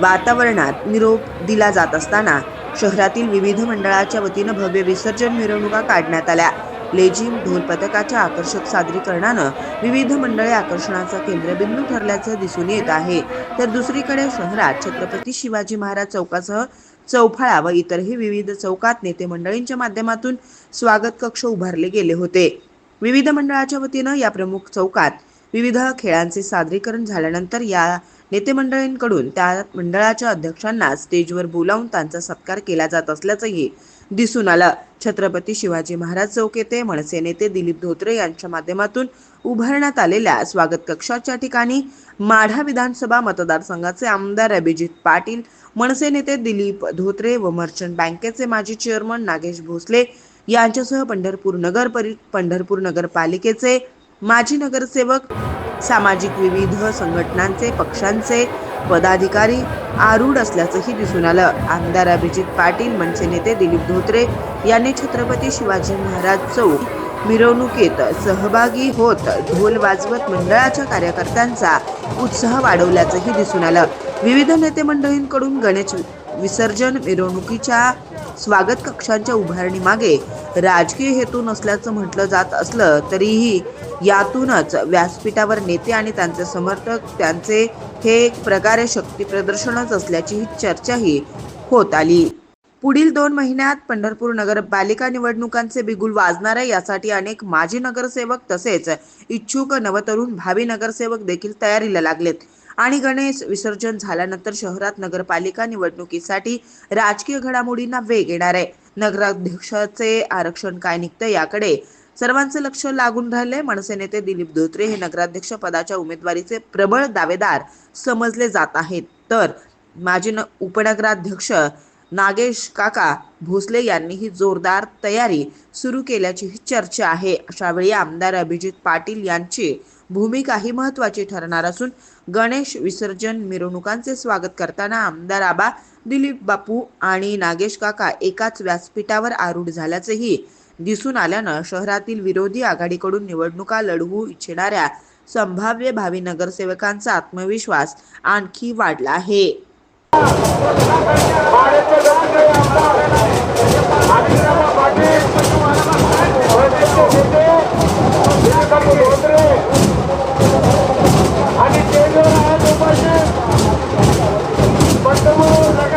वातावरणात निरोप दिला जात असताना शहरातील विविध मंडळाच्या वतीनं भव्य विसर्जन मिरवणुका काढण्यात आल्या. लेझिम ढोल पथकाच्या आकर्षक सादरीकरणानं विविध मंडळे आकर्षणाचा केंद्रबिंदू ठरल्याचं दिसून येत आहे. तर दुसरीकडे शहरात छत्रपती शिवाजी महाराज चौकासह चौफाळा व इतरही विविध चौकात नेते मंडळींच्या माध्यमातून स्वागत कक्ष उभारले गेले होते. विविध मंडळाच्या वतीनं या प्रमुख चौकात विविध खेळांचे सादरीकरण झाल्यानंतर या नेतेमंडळींकडून त्या मंडळाच्या अध्यक्षांना स्टेजवर बोलावून त्यांचा सत्कार केला जात असल्याचंही दिसून आलं. छत्रपती शिवाजी महाराज चौक येथे मनसे नेते दिलीप धोत्रे यांच्या माध्यमातून उभारण्यात आलेल्या स्वागत कक्षाच्या ठिकाणी माढा विधानसभा मतदारसंघाचे आमदार अभिजित पाटील मनसे नेते दिलीप धोत्रे व मर्चंट बँकेचे माजी चेअरमन नागेश भोसले यांच्यासह पंढरपूर नगर परि पंढरपूर नगरपालिकेचे माजी नगरसेवक सामाजिक विविध संघटनांचे पक्षांचे पदाधिकारी आरूढ असल्याचंही दिसून आलं. आमदार अभिजित पाटील मनसे नेते दिलीप धोत्रे यांनी छत्रपती शिवाजी महाराज चौक मिरवणुकीत सहभागी होत ढोल वाजवत मंडळाच्या कार्यकर्त्यांचा उत्साह वाढवल्याचंही दिसून आलं. विविध नेते मंडळींकडून गणेश विसर्जन मिरवणुकीच्या स्वागत कक्षांच्या उभारणीमागे राजकीय हेतू नसल्याचं म्हटलं जात असलं तरीही यातूनच व्यासपीठावर नेते आणि त्यांचे समर्थक त्यांचे हे एक प्रकारे शक्ती प्रदर्शनच असल्याची चर्चाही होत आली. पुढील दोन महिन्यात पंढरपूर नगरपालिका निवडणुकांचे बिगुल वाजणार आहे यासाठी अनेक माजी नगरसेवक तसेच इच्छुक नवतरुण भावी नगरसेवक देखील तयारीला लागलेत. आणि गणेश विसर्जन झाल्यानंतर शहरात नगरपालिका निवडणुकीसाठी राजकीय घडामोडींना वेग येणार आहे. नगराध्यक्षाचे आरक्षण काय निघतं याकडे सर्वांचे लक्ष लागून राहिले मनसे नेते दिलीप धोत्रे हे नगराध्यक्ष पदाच्या उमेदवारीचे प्रबळ दावेदार समजले जात आहेत. तर माजी न- उपनगराध्यक्ष नागेश काका भोसले यांनी ही जोरदार तयारी सुरू केल्याचीही चर्चा आहे. अशावेळी आमदार अभिजित पाटील यांची भूमिकाही महत्वाची ठरणार असून गणेश विसर्जन मिरवणुकांचे स्वागत करताना आमदार आबा दिलीप बापू आणि नागेश काका एकाच व्यासपीठावर आरूढ झाल्याचेही दिसून आल्यानं शहरातील विरोधी आघाडीकडून निवडणुका लढवू इच्छिणाऱ्या संभाव्य भावी नगरसेवकांचा आत्मविश्वास आणखी वाढला आहे.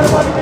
everybody.